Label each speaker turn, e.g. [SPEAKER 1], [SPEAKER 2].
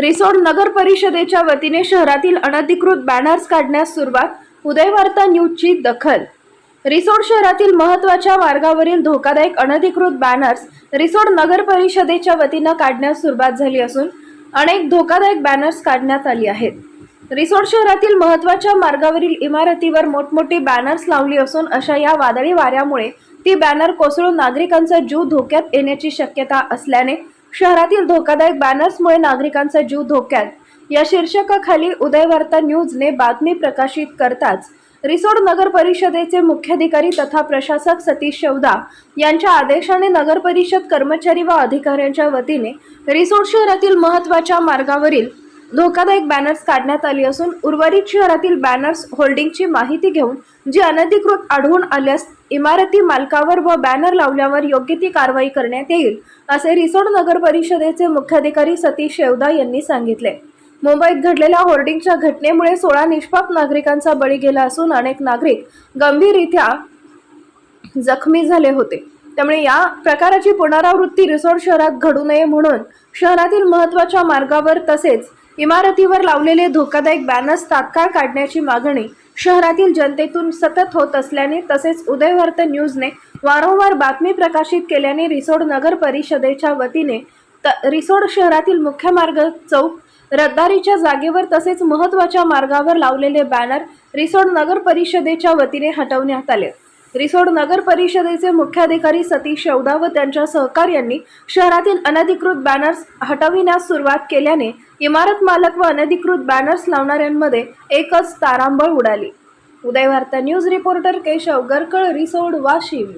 [SPEAKER 1] रिसोड नगर परिषदेच्या वतीने शहरातील अनधिकृत बॅनर्स काढण्यास सुरुवात उदयवार्ता न्यूजची दखल. रिसोड शहरातील महत्त्वाच्या मार्गावरील धोकादायक अनधिकृत बॅनर्स रिसोड नगर परिषदेच्या वतीनं काढण्यास सुरुवात झाली असून अनेक धोकादायक बॅनर्स काढण्यात आली आहेत. रिसोड शहरातील महत्त्वाच्या मार्गावरील इमारतीवर मोठमोठी बॅनर्स लावली असून अशा या वादळी वाऱ्यामुळे ती बॅनर कोसळून नागरिकांचा जीव धोक्यात येण्याची शक्यता असल्याने शहरातील धोकादायक बॅनर्समुळे नागरिकांचा जीव धोक्यात. या शीर्षकाखाली उदयवार्ता न्यूजने बातमी प्रकाशित करताच रिसोड नगर परिषदेचे मुख्याधिकारी तथा प्रशासक सतीश शेवदा यांच्या आदेशाने नगर परिषद कर्मचारी व अधिकाऱ्यांच्या वतीने रिसोड शहरातील महत्त्वाच्या मार्गावरील धोकादायक बॅनर्स काढण्यात आली असून उर्वरित शहरातील बॅनर्स होल्डिंगची माहिती घेऊन जी अनधिकृत आढळून आल्यास इमारती मालकावर व बॅनर लावल्यावर योग्य ती कारवाई करण्यात येईल असे रिसोड नगर परिषदेचे मुख्याधिकारी सतीश शेवदा यांनी सांगितले. मुंबईत घडलेल्या होर्डिंगच्या घटनेमुळे सोळा निष्पाप नागरिकांचा बळी गेला असून अनेक नागरिक गंभीररित्या जखमी झाले होते. त्यामुळे या प्रकाराची पुनरावृत्ती रिसोड शहरात घडू नये म्हणून शहरातील महत्त्वाच्या मार्गावर तसेच इमारतीवर लावलेले धोकादायक बॅनर्स तात्काळ काढण्याची मागणी शहरातील जनतेतून सतत होत असल्याने तसेच उदयवर्त न्यूजने वारंवार बातमी प्रकाशित केल्याने रिसोड नगर परिषदेच्या वतीने त रिसोड शहरातील मुख्य मार्ग चौक रहदारीच्या जागेवर तसेच महत्त्वाच्या मार्गावर लावलेले बॅनर रिसोड नगर परिषदेच्या वतीने हटवण्यात आले. रिसोड नगर परिषदेचे मुख्याधिकारी सतीश शौदा व त्यांच्या सहकार्यांनी शहरातील अनधिकृत बॅनर्स हटविण्यास सुरुवात केल्याने इमारत मालक व अनधिकृत बॅनर्स लावणाऱ्यांमध्ये एकच तारांबळ उडाली. Udayvarta news reporter Keshav Garkal Risod Washim.